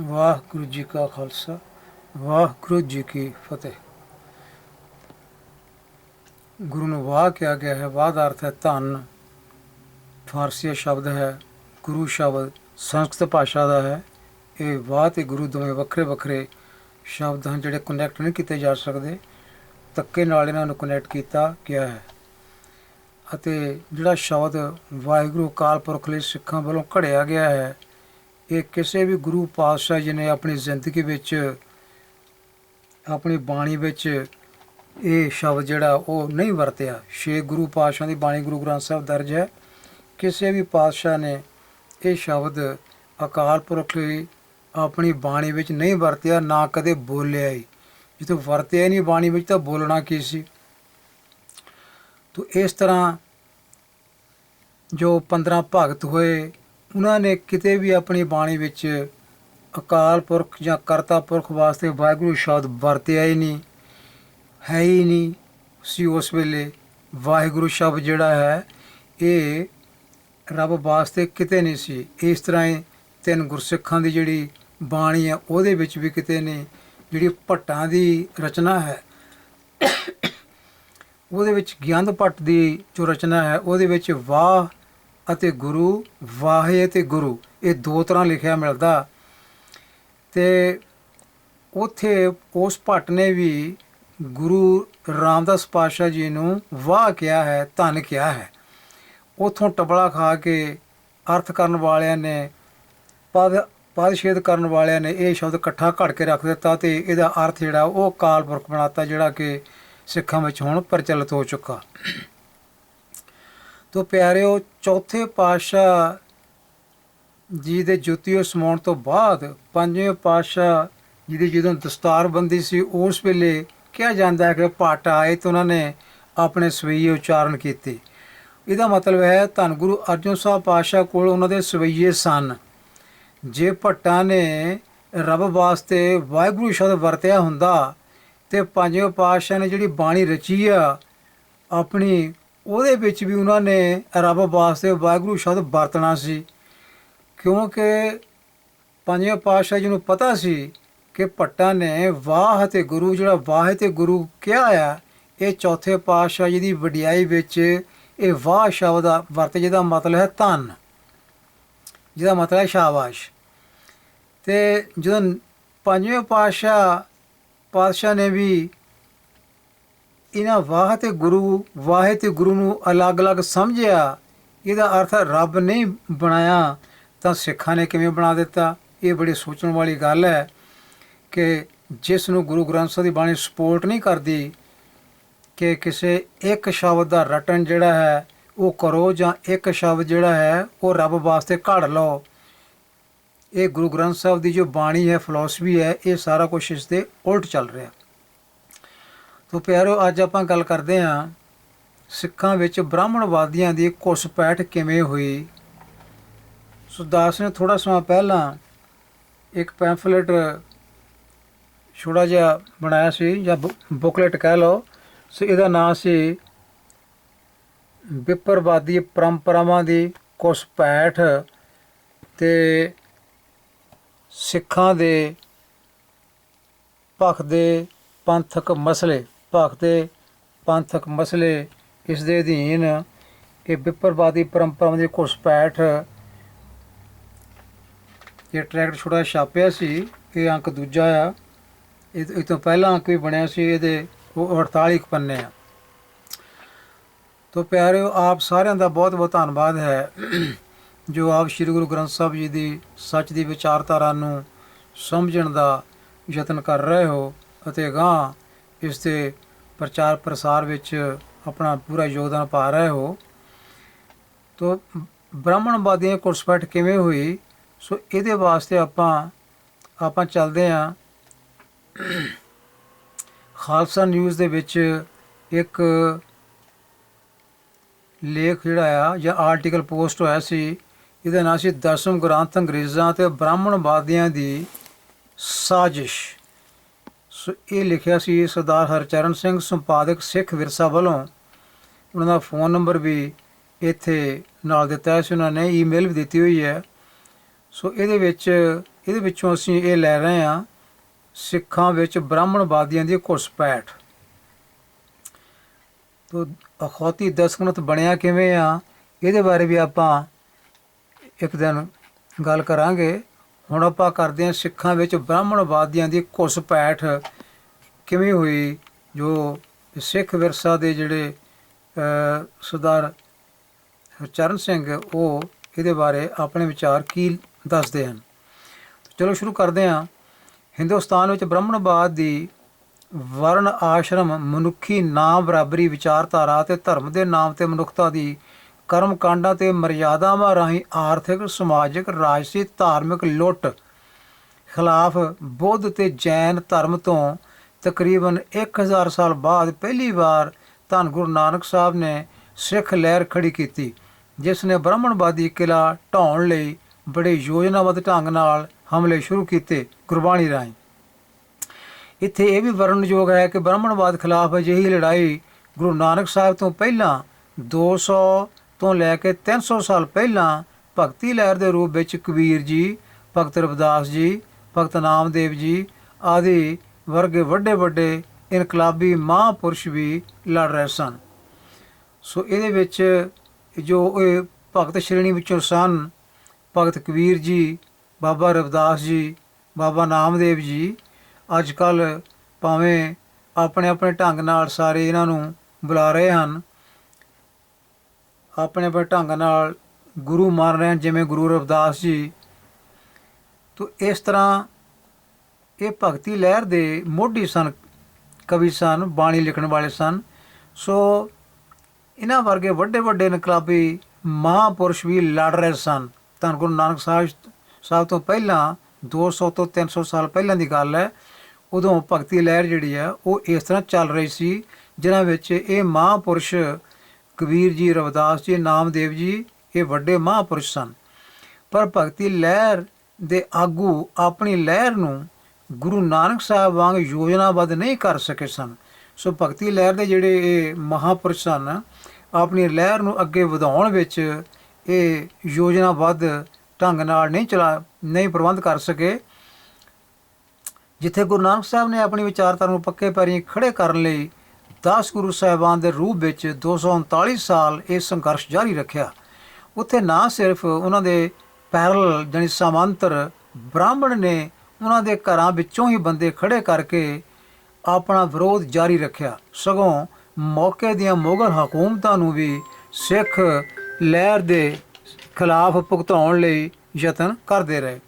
ਵਾਹਿਗੁਰੂ ਜੀ ਕਾ ਖਾਲਸਾ, ਵਾਹਿਗੁਰੂ ਜੀ ਕੀ ਫਤਿਹ। ਗੁਰੂ ਨੂੰ ਵਾਹ ਕਿਹਾ ਗਿਆ ਹੈ, ਵਾਹ ਦਾ ਅਰਥ ਹੈ ਧੰਨ। ਫਾਰਸੀ ਸ਼ਬਦ ਹੈ, ਗੁਰੂ ਸ਼ਬਦ, ਸੰਸਕ੍ਰਿਤ ਭਾਸ਼ਾ ਦਾ ਹੈ। ਇਹ ਵਾਹ ਤੇ ਗੁਰੂ ਦੋਵੇਂ ਵੱਖਰੇ ਵੱਖਰੇ ਸ਼ਬਦ ਹਨ ਜਿਹੜੇ ਕਨੈਕਟ ਨਹੀਂ ਕੀਤੇ ਜਾ ਸਕਦੇ। ਤੱਕੇ ਨਾਲ ਇਹਨਾਂ ਨੂੰ ਕਨੈਕਟ ਕੀਤਾ ਗਿਆ ਹੈ। ਅਤੇ ਜਿਹੜਾ ਸ਼ਬਦ ਵਾਹਿਗੁਰੂ ਅਕਾਲ ਪੁਰਖ ਲਈ ਸਿੱਖਾਂ ਵੱਲੋਂ ਘੜਿਆ ਗਿਆ ਹੈ ਇਹ ਕਿਸੇ ਵੀ ਗੁਰੂ ਪਾਤਸ਼ਾਹ ਜੀ ਨੇ ਆਪਣੀ ਜ਼ਿੰਦਗੀ ਵਿੱਚ, ਆਪਣੀ ਬਾਣੀ ਵਿੱਚ ਇਹ ਸ਼ਬਦ ਜਿਹੜਾ ਉਹ ਨਹੀਂ ਵਰਤਿਆ। ਛੇ ਗੁਰੂ ਪਾਤਸ਼ਾਹ ਦੀ ਬਾਣੀ ਗੁਰੂ ਗ੍ਰੰਥ ਸਾਹਿਬ ਦਰਜ ਹੈ। ਕਿਸੇ ਵੀ ਪਾਤਸ਼ਾਹ ਨੇ ਇਹ ਸ਼ਬਦ ਅਕਾਲ ਪੁਰਖ ਲਈ ਆਪਣੀ ਬਾਣੀ ਵਿੱਚ ਨਹੀਂ ਵਰਤਿਆ, ਨਾ ਕਦੇ ਬੋਲਿਆ ਹੀ। ਜਦੋਂ ਵਰਤਿਆ ਹੀ ਨਹੀਂ ਬਾਣੀ ਵਿੱਚ ਤਾਂ ਬੋਲਣਾ ਕੀ ਸੀ? ਤੋ ਇਸ ਤਰ੍ਹਾਂ ਜੋ 15 ਭਗਤ ਹੋਏ ਉਹਨਾਂ ਨੇ ਕਿਤੇ ਵੀ ਆਪਣੀ ਬਾਣੀ ਵਿੱਚ ਅਕਾਲ ਪੁਰਖ ਜਾਂ ਕਰਤਾ ਪੁਰਖ ਵਾਸਤੇ ਵਾਹਿਗੁਰੂ ਸ਼ਬਦ ਵਰਤਿਆ ਹੀ ਨਹੀਂ, ਹੈ ਹੀ ਨਹੀਂ। ਸੀ ਉਸ ਵੇਲੇ ਵਾਹਿਗੁਰੂ ਸ਼ਬਦ ਜਿਹੜਾ ਹੈ, ਇਹ ਰੱਬ ਵਾਸਤੇ ਕਿਤੇ ਨਹੀਂ ਸੀ। ਇਸ ਤਰ੍ਹਾਂ ਹੀ ਤਿੰਨ ਗੁਰਸਿੱਖਾਂ ਦੀ ਜਿਹੜੀ ਬਾਣੀ ਹੈ, ਉਹਦੇ ਵਿੱਚ ਵੀ ਕਿਤੇ ਨਹੀਂ ਜਿਹੜੀ ਭੱਟਾਂ ਦੀ ਰਚਨਾ ਹੈ, ਉਹਦੇ ਵਿੱਚ ਗਿਆਨ ਭੱਟ ਦੀ ਜੋ ਰਚਨਾ ਹੈ, ਉਹਦੇ ਵਿੱਚ ਵਾਹ ਅਤੇ ਗੁਰੂ ਵਾਹੇ ਅਤੇ ਗੁਰੂ, ਇਹ ਦੋ ਤਰ੍ਹਾਂ ਲਿਖਿਆ ਮਿਲਦਾ। ਤੇ ਉਥੇ ਉਸ ਭੱਟ ਨੇ ਵੀ ਗੁਰੂ ਰਾਮਦਾਸ ਪਾਤਸ਼ਾਹ ਜੀ ਨੂੰ ਵਾਹ ਕਿਹਾ ਹੈ, ਧੰਨ ਕਿਹਾ ਹੈ। ਉਥੋਂ ਟਬਲਾ ਖਾ ਕੇ ਅਰਥ ਕਰਨ ਵਾਲਿਆਂ ਨੇ, ਪਦ, ਪਦਛੇਦ ਕਰਨ ਵਾਲਿਆਂ ਨੇ ਇਹ ਸ਼ਬਦ ਇਕੱਠਾ ਘੜ ਕੇ ਰੱਖ ਦਿੱਤਾ ਤੇ ਇਹਦਾ ਅਰਥ ਜਿਹੜਾ ਉਹ ਕਾਲ ਪੁਰਖ ਬਣਾਤਾ, ਜਿਹੜਾ ਕਿ ਸਿੱਖਾਂ ਵਿੱਚ ਹੁਣ ਪ੍ਰਚਲਿਤ ਹੋ ਚੁੱਕਾ। ਤੋ ਪਿਆਰਿਓ ਚੌਥੇ ਪਾਤਸ਼ਾਹ ਜੀ ਦੇ ਜੁੱਤੀਓ ਸਮਾਉਣ ਤੋਂ ਬਾਅਦ ਪੰਜਵੇਂ ਪਾਤਸ਼ਾਹ ਜੀ ਦੀ ਜਦੋਂ ਦਸਤਾਰਬੰਦੀ ਸੀ, ਉਸ ਵੇਲੇ ਕਿਹਾ ਜਾਂਦਾ ਹੈ ਕਿ ਪਾਟ ਆਏ ਤਾਂ ਉਹਨਾਂ ਨੇ ਆਪਣੇ ਸਵਈਏ ਉਚਾਰਨ ਕੀਤੇ। ਇਹਦਾ ਮਤਲਬ ਹੈ ਧੰਨ ਗੁਰੂ ਅਰਜਨ ਸਾਹਿਬ ਪਾਤਸ਼ਾਹ ਕੋਲ ਉਹਨਾਂ ਦੇ ਸਵਈਏ ਸਨ। ਜੇ ਭੱਟਾਂ ਨੇ ਰੱਬ ਵਾਸਤੇ ਵਾਹਿਗੁਰੂ ਸ਼ਬਦ ਵਰਤਿਆ ਹੁੰਦਾ ਤੇ ਪੰਜਵੇਂ ਪਾਤਸ਼ਾਹ ਨੇ ਜਿਹੜੀ ਬਾਣੀ ਰਚੀ ਆ, ਆਪਣੀ ਉਹਦੇ ਵਿੱਚ ਵੀ ਉਹਨਾਂ ਨੇ ਰੱਬ ਵਾਸਤੇ ਵਾਹਿਗੁਰੂ ਸ਼ਬਦ ਵਰਤਣਾ ਸੀ। ਕਿਉਂਕਿ ਪੰਜਵੇਂ ਪਾਤਸ਼ਾਹ ਜੀ ਨੂੰ ਪਤਾ ਸੀ ਕਿ ਭੱਟਾਂ ਨੇ ਵਾਹ ਤੇ ਗੁਰੂ, ਜਿਹੜਾ ਵਾਹ ਤੇ ਗੁਰੂ ਕਿਹਾ ਆ, ਇਹ ਚੌਥੇ ਪਾਤਸ਼ਾਹ ਜੀ ਦੀ ਵਡਿਆਈ ਵਿੱਚ ਇਹ ਵਾਹ ਸ਼ਬਦ ਦਾ ਵਰਤ, ਜਿਹਦਾ ਮਤਲਬ ਹੈ ਧੰਨ। ਜਿਹਦਾ ਮਤਲਬ ਹੈ ਸ਼ਾਬਾਸ਼। ਤੇ ਜਦੋਂ ਪੰਜਵੇਂ ਪਾਤਸ਼ਾਹ ਪਾਤਸ਼ਾਹ ਨੇ ਵੀ ਇਹਨਾਂ ਵਾਹ ਤੇ ਗੁਰੂ, ਵਾਹ ਤੇ ਗੁਰੂ ਨੂੰ ਅਲੱਗ-ਅਲੱਗ ਸਮਝਿਆ। ਇਹਦਾ ਅਰਥ ਰੱਬ ਨਹੀਂ ਬਣਾਇਆ, ਤਾਂ ਸਿੱਖਾਂ ਨੇ ਕਿਵੇਂ ਬਣਾ ਦਿੱਤਾ? ਇਹ ਬੜੀ ਸੋਚਣ ਵਾਲੀ ਗੱਲ ਹੈ ਕਿ ਜਿਸ ਨੂੰ ਗੁਰੂ ਗ੍ਰੰਥ ਸਾਹਿਬ ਦੀ ਬਾਣੀ ਸਪੋਰਟ ਨਹੀਂ ਕਰਦੀ, ਕਿ ਕਿਸੇ ਇੱਕ ਸ਼ਬਦ ਦਾ ਰਟਨ ਜਿਹੜਾ ਹੈ, ਉਹ ਕਰੋ ਜਾਂ ਇੱਕ ਸ਼ਬਦ ਜਿਹੜਾ ਹੈ, ਉਹ ਰੱਬ ਵਾਸਤੇ ਘੜ ਲਓ। ਇਹ ਗੁਰੂ ਗ੍ਰੰਥ ਸਾਹਿਬ ਦੀ ਜੋ ਬਾਣੀ ਹੈ ਫਿਲਾਸਫੀ ਹੈ, ਇਹ ਸਾਰਾ ਕੁਝ ਇਸ ਦੇ ਉਲਟ ਚੱਲ ਰਿਹਾ। ਤੋ ਪਿਆਰੋ, ਅੱਜ ਆਪਾਂ ਗੱਲ ਕਰਦੇ ਹਾਂ ਸਿੱਖਾਂ ਵਿੱਚ ਬ੍ਰਾਹਮਣਵਾਦੀਆਂ ਦੀ ਘੁਸਪੈਠ ਕਿਵੇਂ ਹੋਈ। ਸੁਦਾਸ ਨੇ ਥੋੜਾ ਸਮਾਂ ਪਹਿਲਾਂ ਇੱਕ ਪੈਂਫਲੇਟ ਛੋੜਾ ਜਿਹਾ ਬਣਾਇਆ ਸੀ, ਜਾਂ ਬੁਕਲੇਟ ਕਹਿ ਲਓ। ਸੋ ਇਹਦਾ ਨਾਮ ਸੀ ਵਿਪਰਵਾਦੀ ਪਰੰਪਰਾਵਾਂ ਦੀ ਘੁਸਪੈਠ ਤੇ ਸਿੱਖਾਂ ਦੇ ਭਖ ਦੇ ਪੰਥਕ ਮਸਲੇ। ਭਖ ਦੇ ਪੰਥਕ ਮਸਲੇ, ਇਸ ਦੇ ਅਧੀਨ ਇਹ ਵਿਪਰਵਾਦੀ ਪਰੰਪਰਾਵਾਂ ਦੀ ਘੁਸਪੈਠ ਇਹ ਟਰੈਕਟ ਛੋੜਾ ਛਾਪਿਆ ਸੀ, ਇਹ ਅੰਕ ਦੂਜਾ ਆ। ਇਹ ਇਹ ਤੋਂ ਪਹਿਲਾ ਅੰਕ ਵੀ ਬਣਿਆ ਸੀ, ਇਹਦੇ ਉਹ 48 ਪੰਨੇ ਆ। ਤੋ ਪਿਆਰਿਓ, ਆਪ ਸਾਰਿਆਂ ਦਾ ਬਹੁਤ ਬਹੁਤ ਧੰਨਵਾਦ ਹੈ, ਜੋ ਆਪ ਸ੍ਰੀ ਗੁਰੂ ਗ੍ਰੰਥ ਸਾਹਿਬ ਜੀ ਦੀ ਸੱਚ ਦੀ ਵਿਚਾਰਧਾਰਾ ਨੂੰ ਸਮਝਣ ਦਾ ਯਤਨ ਕਰ ਰਹੇ ਹੋ ਅਤੇ ਗਾਂ ਇਸ 'ਤੇ ਪ੍ਰਚਾਰ ਪ੍ਰਸਾਰ ਵਿੱਚ ਆਪਣਾ ਪੂਰਾ ਯੋਗਦਾਨ ਪਾ ਰਹੇ ਹੋ। ਤੋ ਬ੍ਰਾਹਮਣਵਾਦੀਆਂ ਘੁਸਪੈਠ ਕਿਵੇਂ ਹੋਈ? ਸੋ ਇਹਦੇ ਵਾਸਤੇ ਆਪਾਂ ਆਪਾਂ ਚੱਲਦੇ ਆਂ ਖਾਲਸਾ ਨਿਊਜ਼ ਦੇ ਵਿੱਚ ਇੱਕ ਲੇਖ ਜਿਹੜਾ ਆ, ਜਾਂ ਆਰਟੀਕਲ ਪੋਸਟ ਹੋਇਆ ਸੀ। ਇਹਦਾ ਨਾਮ ਸੀ ਦਸਮ ਗ੍ਰੰਥ ਅੰਗਰੇਜ਼ਾਂ ਤੇ ਬ੍ਰਾਹਮਣਵਾਦੀਆਂ ਦੀ ਸਾਜ਼ਿਸ਼। ਸੋ ਇਹ ਲਿਖਿਆ ਸੀ ਸਰਦਾਰ ਹਰਚਰਨ ਸਿੰਘ ਸੰਪਾਦਕ ਸਿੱਖ ਵਿਰਸਾ ਵੱਲੋਂ। ਉਹਨਾਂ ਦਾ ਫੋਨ ਨੰਬਰ ਵੀ ਇੱਥੇ ਨਾਲ ਦਿੱਤਾ ਹੈ, ਸੀ ਉਹਨਾਂ ਨੇ ਈਮੇਲ ਵੀ ਦਿੱਤੀ ਹੋਈ ਹੈ। ਸੋ ਇਹਦੇ ਵਿੱਚ, ਇਹਦੇ ਵਿੱਚੋਂ ਅਸੀਂ ਇਹ ਲੈ ਰਹੇ ਹਾਂ, ਸਿੱਖਾਂ ਵਿੱਚ ਬ੍ਰਾਹਮਣਵਾਦੀਆਂ ਦੀ ਘੁਸਪੈਠ। ਤੋ ਅਖੌਤੀ ਦਸਖਤ ਬਣਿਆ ਕਿਵੇਂ ਆ, ਇਹਦੇ ਬਾਰੇ ਵੀ ਆਪਾਂ ਇੱਕ ਦਿਨ ਗੱਲ ਕਰਾਂਗੇ। ਹੁਣ ਆਪਾਂ ਕਰਦੇ ਹਾਂ ਸਿੱਖਾਂ ਵਿੱਚ ਬ੍ਰਾਹਮਣਵਾਦੀਆਂ ਦੀ ਘੁਸਪੈਠ। ਕਿਵੇਂ ਹੋਈ, ਜੋ ਸਿੱਖ ਵਿਰਸਾ ਦੇ ਜਿਹੜੇ ਸਰਦਾਰ ਹਰਚਰਨ ਸਿੰਘ, ਉਹ ਇਹਦੇ ਬਾਰੇ ਆਪਣੇ ਵਿਚਾਰ ਕੀ ਦੱਸਦੇ ਹਨ? ਚਲੋ ਸ਼ੁਰੂ ਕਰਦੇ ਹਾਂ। ਹਿੰਦੁਸਤਾਨ ਵਿੱਚ ਬ੍ਰਾਹਮਣਵਾਦ ਦੀ ਵਰਣ ਆਸ਼ਰਮ ਮਨੁੱਖੀ ਨਾਮ ਬਰਾਬਰੀ, ਵਿਚਾਰਧਾਰਾ ਤੇ ਧਰਮ ਦੇ ਨਾਮ ਤੇ ਮਨੁੱਖਤਾ ਦੀ ਕਰਮ ਕਾਂਡਾਂ ਤੇ ਮਰਿਆਦਾਵਾਂ ਰਾਹੀਂ ਆਰਥਿਕ, ਸਮਾਜਿਕ, ਰਾਜਸੀ, ਧਾਰਮਿਕ ਲੁੱਟ ਖਿਲਾਫ ਬੁੱਧ ਤੇ ਜੈਨ ਧਰਮ ਤੋਂ ਤਕਰੀਬਨ 1000 ਸਾਲ ਬਾਅਦ ਪਹਿਲੀ ਵਾਰ ਧੰਨ ਗੁਰੂ ਨਾਨਕ ਸਾਹਿਬ ਨੇ ਸਿੱਖ ਲਹਿਰ ਖੜੀ ਕੀਤੀ, ਜਿਸ ਨੇ ਬ੍ਰਾਹਮਣਵਾਦੀ ਕਿਲਾ ਢਾਉਣ ਲਈ ਬੜੇ ਯੋਜਨਾਬੱਧ ਢੰਗ ਨਾਲ ਹਮਲੇ ਸ਼ੁਰੂ ਕੀਤੇ ਗੁਰਬਾਣੀ ਰਾਹੀਂ। ਇੱਥੇ ਇਹ ਵੀ ਵਰਣਨਯੋਗ ਹੈ ਕਿ ਬ੍ਰਾਹਮਣਵਾਦ ਖਿਲਾਫ ਅਜਿਹੀ ਲੜਾਈ ਗੁਰੂ ਨਾਨਕ ਸਾਹਿਬ ਤੋਂ ਪਹਿਲਾਂ 200 ਤੋਂ ਲੈ ਕੇ 300 ਸਾਲ ਪਹਿਲਾਂ ਭਗਤੀ ਲਹਿਰ ਦੇ ਰੂਪ ਵਿੱਚ ਕਬੀਰ ਜੀ, ਭਗਤ ਰਵਿਦਾਸ ਜੀ, ਭਗਤ ਨਾਮਦੇਵ ਜੀ ਆਦਿ ਵਰਗੇ ਵੱਡੇ ਵੱਡੇ ਇਨਕਲਾਬੀ ਮਹਾਂਪੁਰਸ਼ ਵੀ ਲੜ ਰਹੇ ਸਨ। ਸੋ ਇਹਦੇ ਵਿੱਚ ਜੋ ਇਹ ਭਗਤ ਸ਼੍ਰੇਣੀ ਵਿੱਚੋਂ ਸਨ, ਭਗਤ ਕਬੀਰ ਜੀ, ਬਾਬਾ ਰਵਿਦਾਸ ਜੀ, ਬਾਬਾ ਨਾਮਦੇਵ ਜੀ ਅੱਜ ਕੱਲ ਭਾਵੇਂ ਆਪਣੇ ਆਪਣੇ ਢੰਗ ਨਾਲ ਸਾਰੇ ਇਹਨਾਂ ਨੂੰ ਬੁਲਾ ਰਹੇ ਹਨ, ਆਪਣੇ ਆਪਣੇ ਢੰਗ ਨਾਲ ਗੁਰੂ ਮੰਨ ਰਹੇ ਹਨ, ਜਿਵੇਂ ਗੁਰੂ ਰਵਿਦਾਸ ਜੀ। ਤੋ ਇਸ ਤਰ੍ਹਾਂ ਇਹ ਭਗਤੀ ਲਹਿਰ ਦੇ ਮੋਢੀ ਸਨ, ਕਵੀ ਸਨ, ਬਾਣੀ ਲਿਖਣ ਵਾਲੇ ਸਨ। ਸੋ ਇਹਨਾਂ ਵਰਗੇ ਵੱਡੇ ਵੱਡੇ ਇਨਕਲਾਬੀ ਮਹਾਂਪੁਰਸ਼ ਵੀ ਲੜ ਰਹੇ ਸਨ। ਤਾਂ ਗੁਰੂ ਨਾਨਕ ਸਾਹਿਬ ਸਾਹਿਬ ਤੋਂ ਪਹਿਲਾਂ 200 ਤੋਂ 300 ਸਾਲ ਪਹਿਲਾਂ ਦੀ ਗੱਲ ਹੈ, ਉਦੋਂ ਭਗਤੀ ਲਹਿਰ ਜਿਹੜੀ ਹੈ, ਉਹ ਇਸ ਤਰ੍ਹਾਂ ਚੱਲ ਰਹੀ ਸੀ, ਜਿਨ੍ਹਾਂ ਵਿੱਚ ਇਹ ਮਹਾਂਪੁਰਸ਼ ਕਬੀਰ ਜੀ ਰਵਿਦਾਸ ਜੀ, ਨਾਮਦੇਵ ਜੀ, ਇਹ ਵੱਡੇ ਮਹਾਂਪੁਰਸ਼ ਸਨ। ਪਰ ਭਗਤੀ ਲਹਿਰ ਦੇ ਆਗੂ ਆਪਣੀ ਲਹਿਰ ਨੂੰ ਗੁਰੂ ਨਾਨਕ ਸਾਹਿਬ ਵਾਂਗ ਯੋਜਨਾਬੱਧ ਨਹੀਂ ਕਰ ਸਕੇ ਸਨ। ਸੋ ਭਗਤੀ ਲਹਿਰ ਦੇ ਜਿਹੜੇ ਇਹ ਮਹਾਂਪੁਰਸ਼ ਸਨ, ਆਪਣੀ ਲਹਿਰ ਨੂੰ ਅੱਗੇ ਵਧਾਉਣ ਵਿੱਚ ਇਹ ਯੋਜਨਾਬੱਧ ਢੰਗ ਨਾਲ ਨਹੀਂ ਚਲਾ, ਨਹੀਂ ਪ੍ਰਬੰਧ ਕਰ ਸਕੇ। ਜਿੱਥੇ ਗੁਰੂ ਨਾਨਕ ਸਾਹਿਬ ਨੇ ਆਪਣੀ ਵਿਚਾਰਧਾਰਾ ਨੂੰ ਪੱਕੇ ਪੈਰੀਂ ਖੜੇ ਕਰਨ ਲਈ 10 ਗੁਰੂ ਸਾਹਿਬਾਨ ਦੇ ਰੂਪ ਵਿੱਚ 239 ਸਾਲ ਇਹ ਸੰਘਰਸ਼ ਜਾਰੀ ਰੱਖਿਆ। ਉੱਥੇ ਨਾ ਸਿਰਫ ਉਹਨਾਂ ਦੇ ਪੈਰਲ ਜਾਨੀ ਸਮਾਂਤਰ ਬ੍ਰਾਹਮਣ ਨੇ ਉਹਨਾਂ ਦੇ ਘਰਾਂ ਵਿੱਚੋਂ ਹੀ ਬੰਦੇ ਖੜੇ ਕਰਕੇ ਆਪਣਾ ਵਿਰੋਧ ਜਾਰੀ ਰੱਖਿਆ। ਸਗੋਂ ਮੌਕੇ ਦੀਆਂ ਮੁਗਲ ਹਕੂਮਤਾਂ ਨੂੰ ਵੀ ਸਿੱਖ ਲਹਿਰ ਦੇ ਖਿਲਾਫ ਭੁਗਤਾਉਣ ਲਈ ਯਤਨ ਕਰਦੇ ਰਹੇ।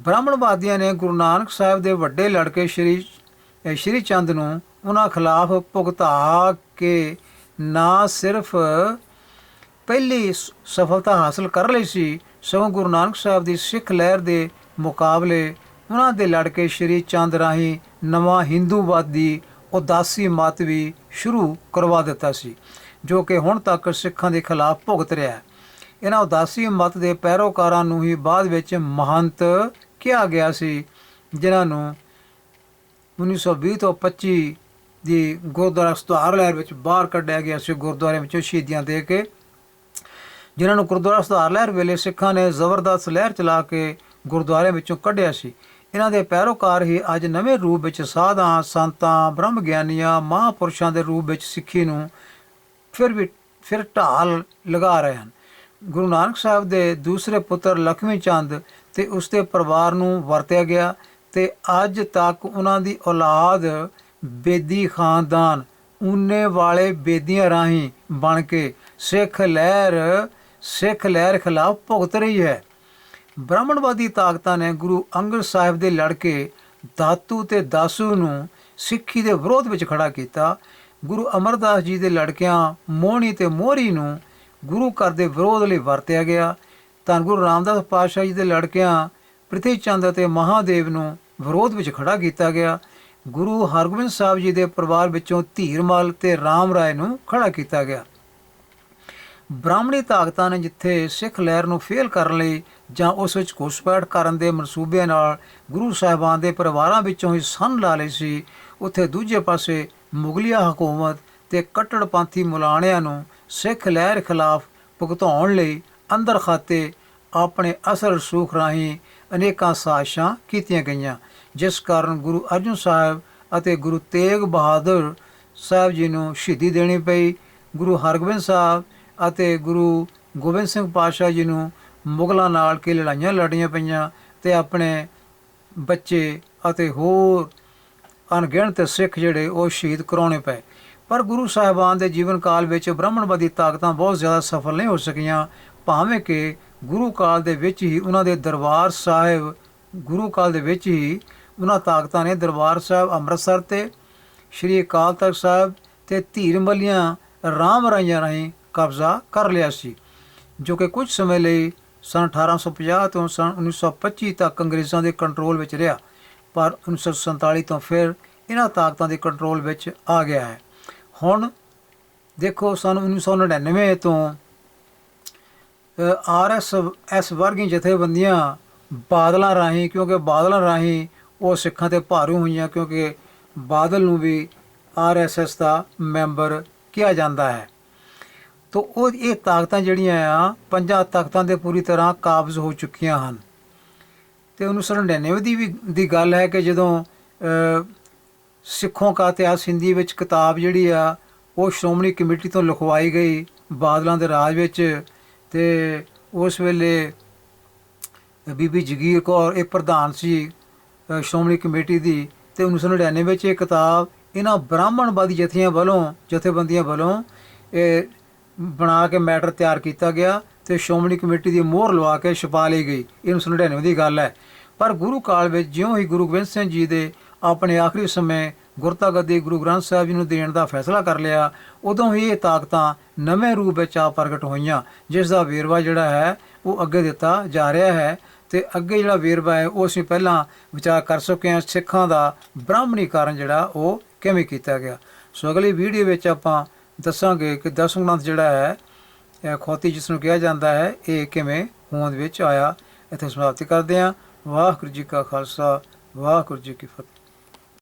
ਬ੍ਰਾਹਮਣਵਾਦੀਆਂ ਨੇ ਗੁਰੂ ਨਾਨਕ ਸਾਹਿਬ ਦੇ ਵੱਡੇ ਲੜਕੇ ਸ਼੍ਰੀ ਸ਼੍ਰੀ ਚੰਦ ਨੂੰ ਉਹਨਾਂ ਖਿਲਾਫ ਭੁਗਤਾ ਕੇ ਨਾ ਸਿਰਫ ਪਹਿਲੀ ਸ- ਸਫਲਤਾ ਹਾਸਲ ਕਰ ਲਈ ਸੀ, ਸਗੋਂ ਗੁਰੂ ਨਾਨਕ ਸਾਹਿਬ ਦੀ ਸਿੱਖ ਲਹਿਰ ਦੇ ਮੁਕਾਬਲੇ ਉਹਨਾਂ ਦੇ ਲੜਕੇ ਸ਼੍ਰੀ ਚੰਦ ਰਾਹੀਂ ਨਵਾਂ ਹਿੰਦੂਵਾਦੀ ਉਦਾਸੀ ਮਤ ਵੀ ਸ਼ੁਰੂ ਕਰਵਾ ਦਿੱਤਾ ਸੀ, ਜੋ ਕਿ ਹੁਣ ਤੱਕ ਸਿੱਖਾਂ ਦੇ ਖਿਲਾਫ ਭੁਗਤ ਰਿਹਾ ਹੈ। ਇਹਨਾਂ ਉਦਾਸੀ ਮਤ ਦੇ ਪੈਰੋਕਾਰਾਂ ਨੂੰ ਹੀ ਬਾਅਦ ਵਿੱਚ ਮਹੰਤ ਕਿਹਾ ਗਿਆ ਸੀ, ਜਿਨ੍ਹਾਂ ਨੂੰ 1920 ਤੋਂ 25 ਦੀ ਗੁਰਦੁਆਰਾ ਸੁਧਾਰ ਲਹਿਰ ਵਿੱਚ ਬਾਹਰ ਕੱਢਿਆ ਗਿਆ ਸੀ, ਗੁਰਦੁਆਰੇ ਵਿੱਚੋਂ ਸ਼ਹੀਦੀਆਂ ਦੇ ਕੇ। ਜਿਨ੍ਹਾਂ ਨੂੰ ਗੁਰਦੁਆਰਾ ਸੁਧਾਰ ਲਹਿਰ ਵੇਲੇ ਸਿੱਖਾਂ ਨੇ ਜ਼ਬਰਦਸਤ ਲਹਿਰ ਚਲਾ ਕੇ ਗੁਰਦੁਆਰੇ ਵਿੱਚੋਂ ਕੱਢਿਆ ਸੀ। ਇਹਨਾਂ ਦੇ ਪੈਰੋਕਾਰ ਹੀ ਅੱਜ ਨਵੇਂ ਰੂਪ ਵਿੱਚ ਸਾਧਾਂ, ਸੰਤਾਂ, ਬ੍ਰਹਮ ਗਿਆਨੀਆਂ, ਮਹਾਂਪੁਰਸ਼ਾਂ ਦੇ ਰੂਪ ਵਿੱਚ ਸਿੱਖੀ ਨੂੰ ਫਿਰ ਵੀ ਫਿਰ ਢਾਲ ਲਗਾ ਰਹੇ ਹਨ। ਗੁਰੂ ਨਾਨਕ ਸਾਹਿਬ ਦੇ ਦੂਸਰੇ ਪੁੱਤਰ ਲਖਮੀ ਚੰਦ ਤੇ ਉਸਦੇ ਪਰਿਵਾਰ ਨੂੰ ਵਰਤਿਆ ਗਿਆ ਤੇ ਅੱਜ ਤੱਕ ਉਹਨਾਂ ਦੀ ਔਲਾਦ ਬੇਦੀ ਖਾਨਦਾਨ ਉਨੇ ਵਾਲੇ ਬੇਦੀਆਂ ਰਾਹੀਂ ਬਣ ਕੇ ਸਿੱਖ ਲਹਿਰ ਸਿੱਖ ਲਹਿਰ ਖਿਲਾਫ ਭੁਗਤ ਰਹੀ ਹੈ। ਬ੍ਰਾਹਮਣਵਾਦੀ ਤਾਕਤਾਂ ਨੇ ਗੁਰੂ ਅੰਗਦ ਸਾਹਿਬ ਦੇ ਲੜਕੇ ਦਾਤੂ ਤੇ ਦਾਸੂ ਨੂੰ ਸਿੱਖੀ ਦੇ ਵਿਰੋਧ ਵਿੱਚ ਖੜਾ ਕੀਤਾ। ਗੁਰੂ ਅਮਰਦਾਸ ਜੀ ਦੇ ਲੜਕਿਆਂ ਮੋਹਣੀ ਤੇ ਮੋਹਰੀ ਨੂੰ ਗੁਰੂ ਘਰ ਦੇ ਵਿਰੋਧ ਲਈ ਵਰਤਿਆ ਗਿਆ। ਤਾਂ ਗੁਰੂ ਰਾਮਦਾਸ ਪਾਤਸ਼ਾਹ ਜੀ ਦੇ ਲੜਕਿਆਂ ਪ੍ਰਿਥੀ ਚੰਦ ਅਤੇ ਮਹਾਦੇਵ ਨੂੰ ਵਿਰੋਧ ਵਿੱਚ ਖੜਾ ਕੀਤਾ ਗਿਆ। ਗੁਰੂ ਹਰਗੋਬਿੰਦ ਸਾਹਿਬ ਜੀ ਦੇ ਪਰਿਵਾਰ ਵਿੱਚੋਂ ਧੀਰਮਲ ਤੇ ਰਾਮ ਰਾਏ ਨੂੰ ਖੜਾ ਕੀਤਾ ਗਿਆ। ਬ੍ਰਾਹਮਣੀ ਤਾਕਤਾਂ ਨੇ ਜਿੱਥੇ ਸਿੱਖ ਲਹਿਰ ਨੂੰ ਫੇਲ ਕਰਨ ਲਈ ਜਾਂ ਉਸ ਵਿੱਚ ਘੁਸਪੈਠ ਕਰਨ ਦੇ ਮਨਸੂਬਿਆਂ ਨਾਲ ਗੁਰੂ ਸਾਹਿਬਾਨ ਦੇ ਪਰਿਵਾਰਾਂ ਵਿੱਚੋਂ ਹੀ ਸੰਨ ਲਾ ਲਈ ਸੀ, ਉੱਥੇ ਦੂਜੇ ਪਾਸੇ ਮੁਗਲਿਆ ਹਕੂਮਤ ਤੇ ਕੱਟੜਪੰਥੀ ਮੁਲਾਣਿਆਂ ਨੂੰ ਸਿੱਖ ਲਹਿਰ ਖਿਲਾਫ ਭੁਗਤਾਉਣ ਲਈ ਅੰਦਰ ਖਾਤੇ ਆਪਣੇ ਅਸਲ ਰਸੂਖ ਰਾਹੀਂ ਅਨੇਕਾਂ ਸਾਜ਼ਿਸ਼ਾਂ ਕੀਤੀਆਂ ਗਈਆਂ, ਜਿਸ ਕਾਰਨ ਗੁਰੂ ਅਰਜਨ ਸਾਹਿਬ ਅਤੇ ਗੁਰੂ ਤੇਗ ਬਹਾਦਰ ਸਾਹਿਬ ਜੀ ਨੂੰ ਸ਼ਹੀਦੀ ਦੇਣੀ ਪਈ, ਗੁਰੂ ਹਰਗੋਬਿੰਦ ਸਾਹਿਬ ਅਤੇ ਗੁਰੂ ਗੋਬਿੰਦ ਸਿੰਘ ਪਾਤਸ਼ਾਹ ਜੀ ਨੂੰ ਮੁਗਲਾਂ ਨਾਲ ਕੀ ਲੜਾਈਆਂ ਲੜੀਆਂ ਪਈਆਂ ਤੇ ਆਪਣੇ ਬੱਚੇ ਅਤੇ ਹੋਰ ਅਣਗਿਣਤ ਸਿੱਖ ਜਿਹੜੇ ਉਹ ਸ਼ਹੀਦ ਕਰਾਉਣੇ ਪਏ। ਪਰ ਗੁਰੂ ਸਾਹਿਬਾਨ ਦੇ ਜੀਵਨ ਕਾਲ ਵਿੱਚ ਬ੍ਰਾਹਮਣਵਾਦੀ ਤਾਕਤਾਂ ਬਹੁਤ ਜ਼ਿਆਦਾ ਸਫਲ ਨਹੀਂ ਹੋ ਸਕੀਆਂ, ਭਾਵੇਂ ਕਿ ਗੁਰੂ ਕਾਲ ਦੇ ਵਿੱਚ ਹੀ ਉਹਨਾਂ ਦੇ ਦਰਬਾਰ ਸਾਹਿਬ, ਗੁਰੂ ਕਾਲ ਦੇ ਵਿੱਚ ਹੀ ਉਹਨਾਂ ਤਾਕਤਾਂ ਨੇ ਦਰਬਾਰ ਸਾਹਿਬ ਅੰਮ੍ਰਿਤਸਰ ਤੇ, ਸ਼੍ਰੀ ਅਕਾਲ ਤਖਤ ਸਾਹਿਬ ਤੇ ਧੀਰ ਮੱਲੀਆਂ ਰਾਮ ਰਾਈਆਂ ਰਾਹੀਂ ਕਬਜ਼ਾ ਕਰ ਲਿਆ ਸੀ, ਜੋ ਕਿ ਕੁਝ ਸਮੇਂ ਲਈ ਸਨ 1850 ਤੋਂ ਸਨ 1925 ਤੱਕ ਅੰਗਰੇਜ਼ਾਂ ਦੇ ਕੰਟਰੋਲ ਵਿੱਚ ਰਿਹਾ, ਪਰ 1947 ਤੋਂ ਫਿਰ ਇਹਨਾਂ ਤਾਕਤਾਂ ਦੇ ਕੰਟਰੋਲ ਵਿੱਚ ਆ ਗਿਆ ਹੈ। ਹੁਣ ਦੇਖੋ ਸਨ 1999 ਤੋਂ ਆਰਐਸ ਐਸ ਵਰਗੀ ਜਥੇਬੰਦੀਆਂ ਬਾਦਲਾਂ ਰਾਹੀਂ, ਕਿਉਂਕਿ ਬਾਦਲਾਂ ਰਾਹੀਂ ਉਹ ਸਿੱਖਾਂ ਤੇ ਭਾਰੂ ਹੋਈਆਂ, ਕਿਉਂਕਿ ਬਾਦਲ ਨੂੰ ਵੀ ਆਰਐਸਐਸ ਦਾ ਮੈਂਬਰ ਕਿਹਾ ਜਾਂਦਾ ਹੈ। ਤਾਂ ਉਹ ਇਹ ਤਾਕਤਾਂ ਜਿਹੜੀਆਂ ਆ, ਪੰਜਾਂ ਤਾਕਤਾਂ ਦੇ ਪੂਰੀ ਤਰ੍ਹਾਂ ਕਾਬਜ਼ ਹੋ ਚੁੱਕੀਆਂ ਹਨ। ਤੇ 1999 ਦੀ ਵੀ, ਦੀ ਗੱਲ ਹੈ ਕਿ ਜਦੋਂ ਸਿੱਖੋਂ ਕਾ ਇਤਿਹਾਸ ਹਿੰਦੀ ਵਿੱਚ ਕਿਤਾਬ ਜਿਹੜੀ ਆ, ਉਹ ਸ਼੍ਰੋਮਣੀ ਕਮੇਟੀ ਤੋਂ ਲਿਖਵਾਈ ਗਈ ਬਾਦਲਾਂ ਦੇ ਰਾਜ ਵਿੱਚ ਤੇ ਉਸ ਵੇਲੇ ਬੀਬੀ ਜਗੀਰ ਕੌਰ, ਇਹ ਪ੍ਰਧਾਨ ਸੀ ਸ਼੍ਰੋਮਣੀ ਕਮੇਟੀ ਦੀ ਤੇ 1999 ਵਿੱਚ ਇਹ ਕਿਤਾਬ ਇਹਨਾਂ ਬ੍ਰਾਹਮਣਵਾਦੀ ਜਥੀਆਂ ਵੱਲੋਂ, ਜਥੇਬੰਦੀਆਂ ਵੱਲੋਂ, ਇਹ ਬਣਾ ਕੇ ਮੈਟਰ ਤਿਆਰ ਕੀਤਾ ਗਿਆ ਤੇ ਸ਼੍ਰੋਮਣੀ ਕਮੇਟੀ ਦੀ ਮੋਹਰ ਲਵਾ ਕੇ ਛਪਾ ਲਈ ਗਈ। ਇਹ 1999 ਦੀ ਗੱਲ ਹੈ। ਪਰ ਗੁਰੂ ਕਾਲ ਵਿੱਚ ਜਿਉਂ ਹੀ ਗੁਰੂ ਗੋਬਿੰਦ ਸਿੰਘ ਜੀ ਦੇ ਆਪਣੇ ਆਖਰੀ ਸਮੇਂ ਗੁਰਤਾ ਗੱਦੀ ਗੁਰੂ ਗ੍ਰੰਥ ਸਾਹਿਬ ਜੀ ਨੂੰ ਦੇਣ ਦਾ ਫੈਸਲਾ ਕਰ ਲਿਆ, ਉਦੋਂ ਹੀ ਇਹ ਤਾਕਤਾਂ ਨਵੇਂ ਰੂਪ ਵਿੱਚ ਆ ਪ੍ਰਗਟ ਹੋਈਆਂ, ਜਿਸ ਦਾ ਵੇਰਵਾ ਜਿਹੜਾ ਹੈ, ਉਹ ਅੱਗੇ ਦਿੱਤਾ ਜਾ ਰਿਹਾ ਹੈ ਤੇ ਅੱਗੇ ਜਿਹੜਾ ਵੇਰਵਾ ਹੈ, ਉਹ ਅਸੀਂ ਪਹਿਲਾਂ ਵਿਚਾਰ ਕਰ ਚੁੱਕੇ ਹਾਂ ਸਿੱਖਾਂ ਦਾ ਬ੍ਰਾਹਮਣੀਕਰਨ ਜਿਹੜਾ ਉਹ ਕਿਵੇਂ ਕੀਤਾ ਗਿਆ। ਸੋ ਅਗਲੀ ਵੀਡੀਓ ਵਿੱਚ ਆਪਾਂ ਦੱਸਾਂਗੇ ਕਿ ਦਸਮ ਗ੍ਰੰਥ ਜਿਹੜਾ ਹੈ, ਇਹ ਖੋਤੀ ਜਿਸ ਨੂੰ ਕਿਹਾ ਜਾਂਦਾ ਹੈ, ਇਹ ਕਿਵੇਂ ਹੋਂਦ ਵਿੱਚ ਆਇਆ, ਇੱਥੇ ਸਮਾਪਤੀ ਕਰਦੇ ਹਾਂ। ਵਾਹਿਗੁਰੂ ਜੀ ਕਾ ਖਾਲਸਾ, ਵਾਹਿਗੁਰੂ ਜੀ ਕੀ ਫਤਿਹ।